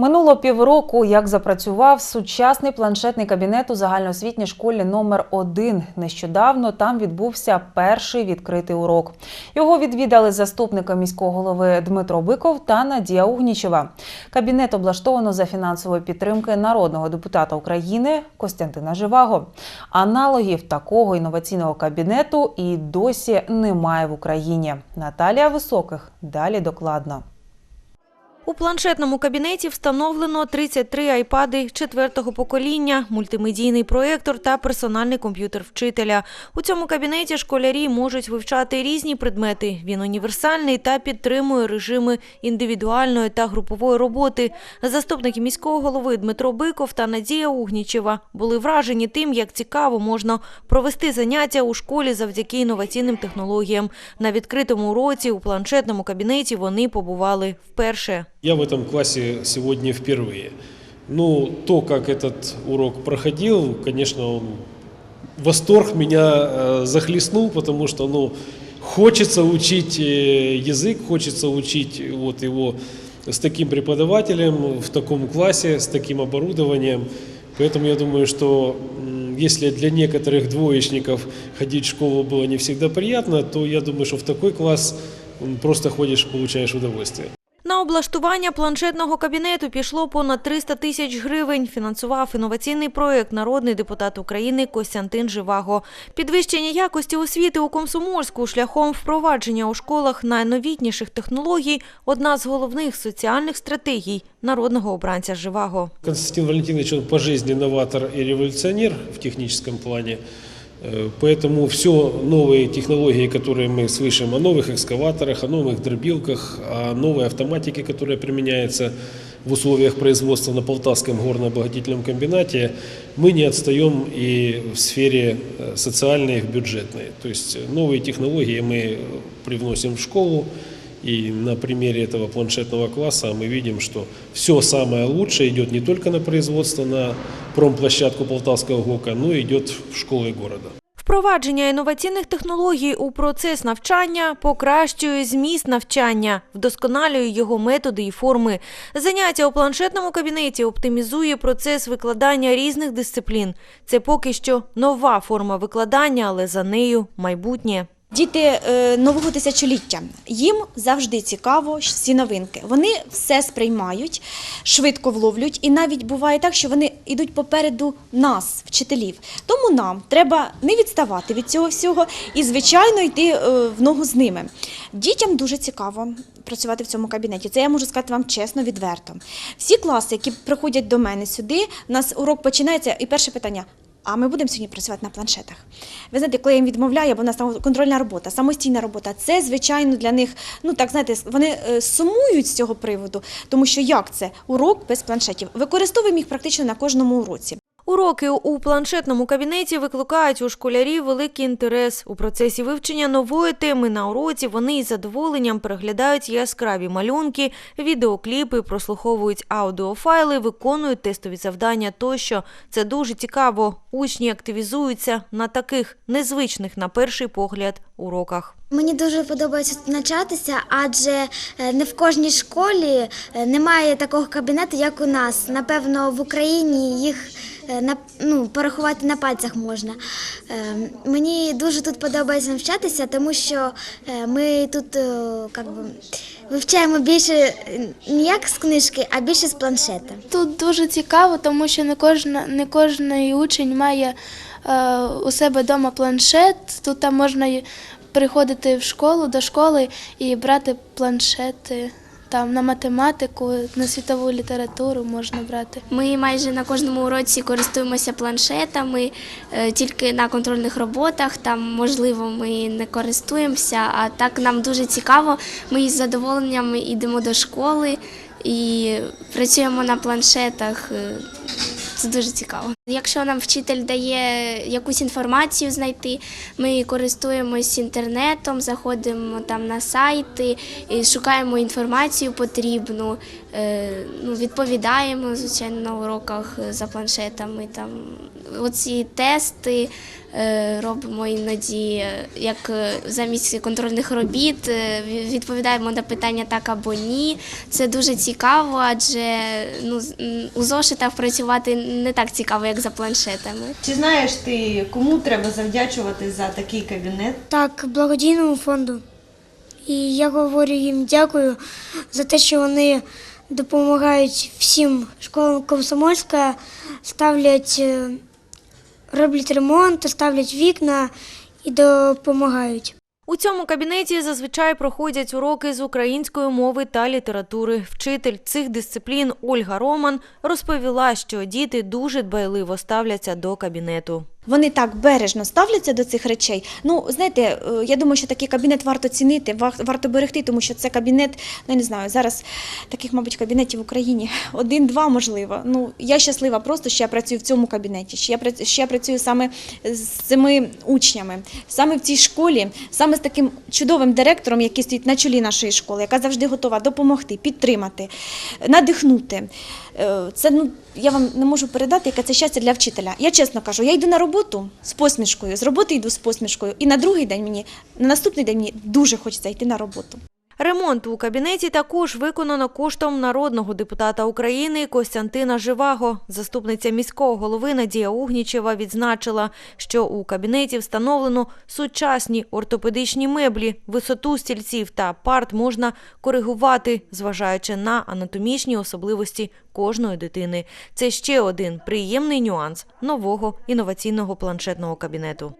Минуло півроку, як запрацював сучасний планшетний кабінет у загальноосвітній школі номер 1 Нещодавно там відбувся перший відкритий урок. Його відвідали заступника міського голови Дмитро Биков та Надія Угнічева. Кабінет облаштовано за фінансової підтримки народного депутата України Костянтина Живаго. Аналогів такого інноваційного кабінету і досі немає в Україні. Наталія Високих далі докладно. У планшетному кабінеті встановлено 33 айпади четвертого покоління, мультимедійний проєктор та персональний комп'ютер вчителя. У цьому кабінеті школярі можуть вивчати різні предмети. Він універсальний та підтримує режими індивідуальної та групової роботи. Заступники міського голови Дмитро Биков та Надія Угнічева були вражені тим, як цікаво можна провести заняття у школі завдяки інноваційним технологіям. На відкритому уроці у планшетному кабінеті вони побували вперше. Я в этом классе сегодня впервые. Ну, то, как этот урок проходил, конечно, он, восторг меня э, захлестнул, потому что, ну, хочется учить э, язык, хочется учить вот его с таким преподавателем, в таком классе, с таким оборудованием. Поэтому я думаю, что если для некоторых двоечников ходить в школу было не всегда приятно, то я думаю, что в такой класс просто ходишь, получаешь удовольствие. На облаштування планшетного кабінету пішло понад 300 тисяч гривень. Фінансував інноваційний проєкт народний депутат України Костянтин Живаго. Підвищення якості освіти у Комсомольську шляхом впровадження у школах найновітніших технологій – одна з головних соціальних стратегій народного обранця Живаго. Константин Валентинович, по жизни новатор и революционер в техническом плане. Э, Поэтому все новые технологии, которые мы слышим о новых экскаваторах, о новых дробилках, о новой автоматике, которая применяется в условиях производства на Полтавском горно-обогатительном комбинате, мы не отстаем и в сфере э, социальной, и в бюджетной. То есть э, новые технологии мы э, привносим в школу, и на примере этого планшетного класса мы видим, что все самое лучшее идет не только на производство, на промплощадку Полтавского ГОКа, но и идет в школы города. Впровадження інноваційних технологій у процес навчання покращує зміст навчання, вдосконалює його методи і форми. Заняття у планшетному кабінеті оптимізує процес викладання різних дисциплін. Це поки що нова форма викладання, але за нею майбутнє. Діти е, нового тисячоліття їм завжди цікаво всі новинки. Вони все сприймають, швидко вловлюють, і навіть буває так, що вони йдуть попереду нас, вчителів. Тому нам треба не відставати від цього всього і, звичайно, йти е, в ногу з ними. Дітям дуже цікаво працювати в цьому кабінеті. Це я можу сказати вам чесно, відверто. Всі класи, які приходять до мене сюди, у нас урок починається, і перше питання. А ми будемо сьогодні працювати на планшетах. Ви знаєте, коли я їм відмовляю, бо в нас там контрольна робота, самостійна робота, це звичайно для них, ну так знаєте, вони е, сумують з цього приводу, тому що як це урок без планшетів? Використовуємо їх практично на кожному уроці. Уроки у планшетному кабінеті викликають у школярів великий інтерес. У процесі вивчення нової теми на уроці вони із задоволенням переглядають яскраві малюнки, відеокліпи, прослуховують аудіофайли, виконують тестові завдання тощо. Це дуже цікаво. Учні активізуються на таких незвичних на перший погляд уроках. Мені дуже подобається навчатися, адже е, не в кожній школі е, немає такого кабінету, як у нас. Напевно, в Україні їх на, ну, порахувати на пальцях можна. Е, Мені дуже тут подобається навчатися, тому що е, ми тут е, как би, вивчаємо більше е, не як з книжки, а більше з планшета. Тут дуже цікаво, тому що не кожна не кожний учень має е, у себе вдома планшет. Тут там можна приходити в школу до школи і брати планшети. Там на математику, на світову літературу можна брати. Ми майже на кожному уроці користуємося планшетами, е, тільки на контрольних роботах. Там, можливо, ми не користуємося, а так нам дуже цікаво. Ми із задоволенням йдемо до школи і працюємо на планшетах. Е, Це дуже цікаво. Якщо нам вчитель дає якусь інформацію знайти, ми користуємось інтернетом, заходимо там на сайти, і шукаємо інформацію потрібну, е, ну, відповідаємо звичайно на уроках за планшетами. Там оці тести е, робимо іноді, е, як замість контрольних робіт, відповідаємо на питання так або ні. Це дуже цікаво, адже ну, у зошитах працювати не так цікаво, як за планшетами. Чи знаєш ти, кому треба завдячувати за такий кабінет? Так, благодійному фонду. І я говорю їм дякую за те, що вони допомагають всім школам Комсомольська, ставлять, е, роблять ремонт, ставлять вікна і допомагають. У цьому кабінеті зазвичай проходять уроки з української мови та літератури. Вчитель цих дисциплін Ольга Роман розповіла, що діти дуже дбайливо ставляться до кабінету. Вони так бережно ставляться до цих речей. Ну, знаєте, е, я думаю, що такий кабінет варто цінити, вар- варто берегти, тому що це кабінет, ну я не знаю, зараз таких, мабуть, кабінетів в Україні один-два, можливо. Ну, я щаслива просто, що я працюю в цьому кабінеті, що я, що я працюю саме з цими учнями, саме в цій школі, саме з таким чудовим директором, який стоїть на чолі нашої школи, яка завжди готова допомогти, підтримати, надихнути. Е, Це ну я вам не можу передати, яке це щастя для вчителя. Я чесно кажу, я йду на роботу з посмішкою, з роботи йду з посмішкою, і на другий день мені, на наступний день мені дуже хочеться йти на роботу. Ремонт у кабінеті також виконано коштом народного депутата України Костянтина Живаго. Заступниця міського голови Надія Угнічева відзначила, що у кабінеті встановлено сучасні ортопедичні меблі, висоту стільців та парт можна коригувати, зважаючи на анатомічні особливості кожної дитини. Це ще один приємний нюанс нового інноваційного планшетного кабінету.